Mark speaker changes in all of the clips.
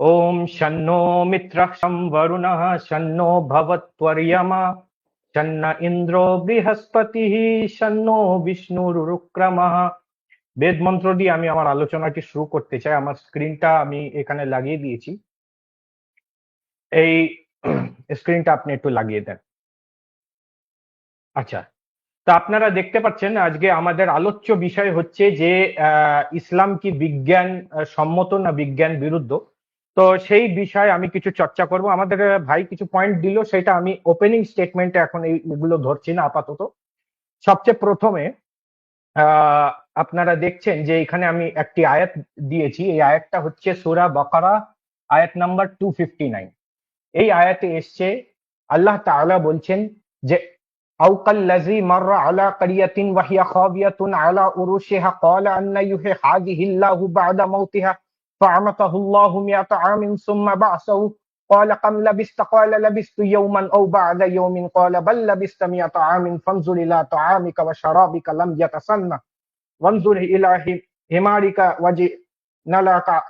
Speaker 1: ॐ शन्नो मित्रः शं वरुणः शन्नो भवत्वर्यमा शन्न ইন্দ্র বৃহস্পতিः শন্নো বিষ্ণুরুক্রমः বেদ মন্ত্র দিয়ে আমি আমার আলোচনাটি শুরু করতে চাই আমার স্ক্রিনটা আমি এখানে লাগিয়ে দিয়েছি এই স্ক্রিনটা আপনি একটু লাগিয়ে দেন আচ্ছা তো আপনারা দেখতে পাচ্ছেন আজকে আমাদের আলোচ্য বিষয় হচ্ছে যে আহ, ইসলাম কি বিজ্ঞান আহ, সম্মত না বিজ্ঞান বিরুদ্ধ তো সেই বিষয়ে আমি কিছু চর্চা করব। আমাদের ভাই কিছু পয়েন্ট দিল, সেটা আমি ওপেনিং স্টেটমেন্টে এখন এইগুলো ধরছি না, আপাতত। সবচেয়ে প্রথমে আপনারা দেখছেন যে এখানে আমি একটি আয়াত দিয়েছি। এই আয়াতটা হচ্ছে সুরা বকরা, আয়াত নাম্বার টু ফিফটি নাইন এই আয়াতে এসছে, আল্লাহ তাআলা বলছেন যে আউকাল্লাজি মাররা আলা কারিয়াতিন ওয়াহিয়া খাবিয়াতুন আলা উরুশিহা। ক্বালা আন্না ইউহি হাযিহিল্লাহু বা'দা মৌতিহা فأماته الله مئة عام ثم بعثه. قال كم لبثت قال لبثت يوما أو بعد يوم. قال بل لبثت مئة عام فانظر إلى طعامك وشرابك لم يتسنى وانظر إلى حمارك وجنلك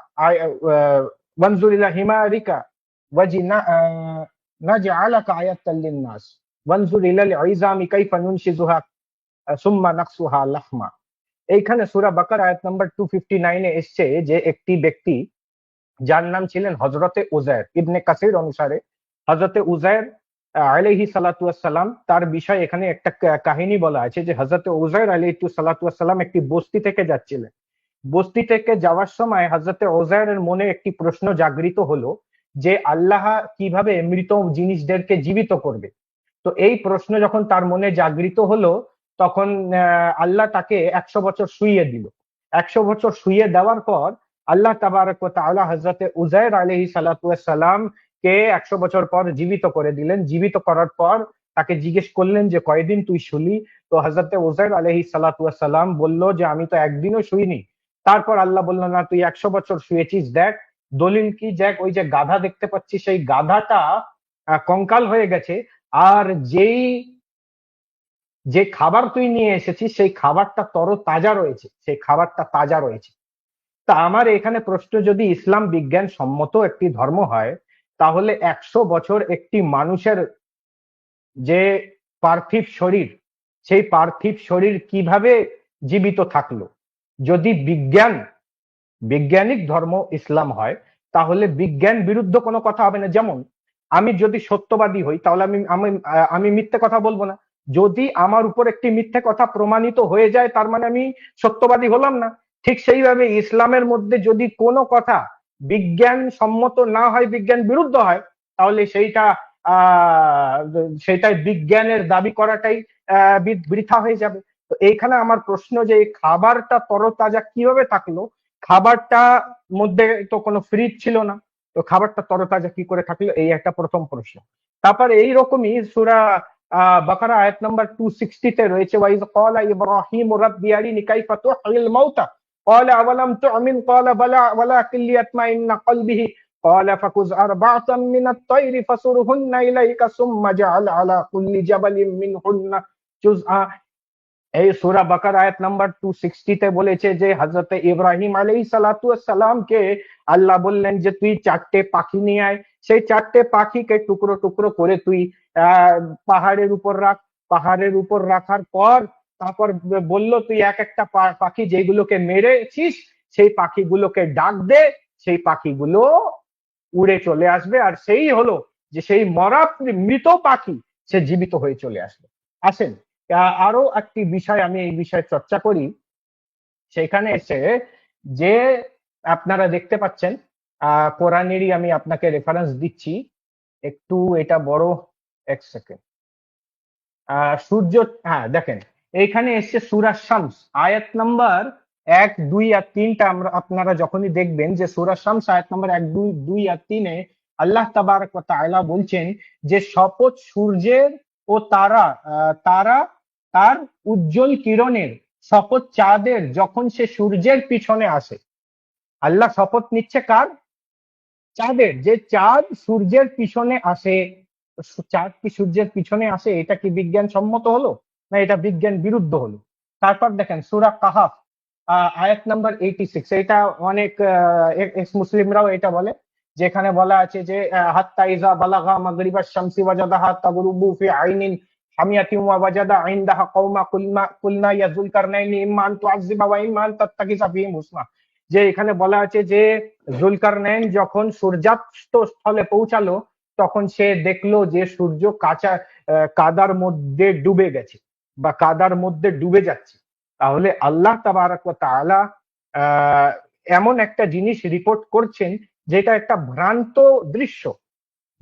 Speaker 1: وانظر إلى حمارك وجنجعلك آية للناس. وانظر إلى العظام كيف ننشزها ثم نقصها لحما. এইখানে সুরা বাকার আয়াত নাম্বার টু এসছে যে একটি ব্যক্তি যার নাম ছিলেন হজরতে উজায়ের ইবনে কাসির অনুসারে। হজরতে উজায়ের আলাইহি সালাতাম তার বিষয়ে এখানে একটা কাহিনী বলা আছে যে হজরতে উজায়ের আলাইহি সালাতাম একটি বস্তি থেকে যাচ্ছিলেন। বস্তি থেকে যাওয়ার সময় হজরতে ওজায়ের মনে একটি প্রশ্ন জাগৃত হলো যে আল্লাহ কীভাবে মৃত জিনিসদেরকে জীবিত করবে? তো এই প্রশ্ন যখন তার মনে জাগৃত হলো তখন আল্লাহ তাকে একশো বছর শুইয়ে দিল। একশো বছর শুইয়ে দেওয়ার পর আল্লাহ তাবারক ওয়া তাআলা হযরতে উজাইর আলাইহি সালাতু সালাম কে একশো বছর পর জীবিত করে দিলেন। জীবিত করার পর তাকে জিজ্ঞেস করলেন যে, কয়দিন তুই শুলি? তো হযরতে উজাইর আলাইহি সালাতু সালাম বলল যে, আমি তো একদিনও শুইনি। তারপর আল্লাহ বলল, না, তুই একশো বছর শুয়েছিস, দেখ। দলিল কি? দেখ, ওই যে গাধা দেখতে পাচ্ছিস সেই গাধাটা কঙ্কাল হয়ে গেছে। আর যেই যে খাবার তুই নিয়ে এসেছিস, সেই খাবারটা তর তাজা রয়েছে, সেই খাবারটা তাজা রয়েছে। তা আমার এখানে প্রশ্ন, যদি ইসলাম বিজ্ঞান সম্মত একটি ধর্ম হয়, তাহলে একশো বছর একটি মানুষের যে পার্থিব শরীর, সেই পার্থিব শরীর কীভাবে জীবিত থাকল? যদি বিজ্ঞান, বিজ্ঞানিক ধর্ম ইসলাম হয়, তাহলে বিজ্ঞান বিরুদ্ধ কোনো কথা হবে না। যেমন, আমি যদি সত্যবাদী হই, তাহলে আমি আমি আমি মিথ্যে কথা বলব না। যদি আমার উপর একটি মিথ্যে কথা প্রমাণিত হয়ে যায়, তার মানে আমি সত্যবাদী হলাম না। ঠিক সেইভাবে ইসলামের মধ্যে যদি কোনো কথা বিজ্ঞান সম্মত না হয়, বিজ্ঞান বিরুদ্ধ হয়, তাহলে সেইটা সেটাই বিজ্ঞানের দাবি করাটাই বৃথা হয়ে যাবে। তো এইখানে আমার প্রশ্ন যে খাবারটা তরতাজা কীভাবে থাকল? খাবারটা মধ্যে তো কোনো ফ্রিজ ছিল না। তো খাবারটা তরতাজা কি করে থাকল? এই একটা প্রথম প্রশ্ন। তারপর এইরকমই সুরা বাকারা আয়াত নাম্বার টু সিক্সটিতে রয়েছে ওয়াইজ ক্বালা ইব্রাহিম রাব্বি আরিনি কাইফা তুহয়িল মাউতা قال أولم تؤمن قال بلى ولكن ليطمئن قلبه قال فخذ أربعة من الطير فصرهن إليك ثم اجعل على كل جبل منهن جزءا এই সুরা বাকার আয়াত নাম্বার টু সিক্সটিতে বলেছে যে হজরত ইব্রাহিম আলাই সালাতু সালামকে আল্লাহ বললেন যে, তুই চারটে পাখি নিয়ে আয়। সেই চারটে পাখিকে টুকরো টুকরো করে তুই পাহাড়ের উপর রাখ। পাহাড়ের উপর রাখার পর তারপর বলল, তুই এক একটা পাখি যেগুলোকে মেরেছিস, সেই পাখিগুলোকে ডাক দে। সেই পাখিগুলো উড়ে চলে আসবে। আর সেই হলো যে, সেই মরা মৃত পাখি, সে জীবিত হয়ে চলে আসবে। আসেন। আরও একটি বিষয় আমি এই বিষয়ে চর্চা করি। সেখানে এসে যে আপনারা দেখতে পাচ্ছেন কোরআনেরই আমি আপনাকে রেফারেন্স দিচ্ছি। একটু এটা বড়, এক সেকেন্ড সূর্য হ্যাঁ দেখেন এইখানে এসছে সুরা শামস, আয়াত নাম্বার এক, দুই আর তিনটা আমরা, আপনারা যখনই দেখবেন যে সুরা শামস, আয়াত নাম্বার এক, দুই দুই আর তিনে আল্লাহ তাবারক ওয়া তাআলা বলছেন যে শপথ সূর্যের ও তারা তারা তার উজ্জ্বল কিরণের শপথ চাঁদের যখন সে সূর্যের পিছনে আসে। আল্লাহ শপথ নিচ্ছে কার? চাঁদের। যে চাঁদ সূর্যের পিছনে আসে, চাঁদ কি সূর্যের পিছনে আসে, এটা কি বিজ্ঞান সম্মত হলো? না এটা বিজ্ঞান বিরুদ্ধ হলো? তারপর দেখেন সুরা কাহাফ আয়াত নাম্বার এইটি সিক্স এটা অনেক মুসলিমরাও এটা বলে। যেখানে বলা আছে যে হাত্তা ইজা বালাগা মাগরিবা শামসি ওয়াজাদাহা তাগরুবু ফি আইনিন হামিয়াতিন ওয়া ওয়াজাদা ইনদাহা কওমা কুলমা কুলনা ইয়া যুলকারনাইনি ইম্মা আন তুআযযিবা ওয়া ইম্মা আন তাত্তাকিযা ফিহিম যে এখানে বলা আছে যে জুলকারনাইন যখন সূর্যাস্ত স্থলে পৌঁছালো, তখন সে দেখল যে সূর্য কাঁচা কাদার মধ্যে ডুবে গেছে বা কাদার মধ্যে ডুবে যাচ্ছে। তাহলে আল্লাহ তাবারাক ওয়া তাআলা এমন একটা জিনিস রিপোর্ট করছেন যেটা একটা ভ্রান্ত দৃশ্য।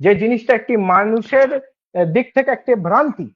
Speaker 1: যে জিনিসটা একটি মানুষের দিক থেকে একটি ভ্রান্তি।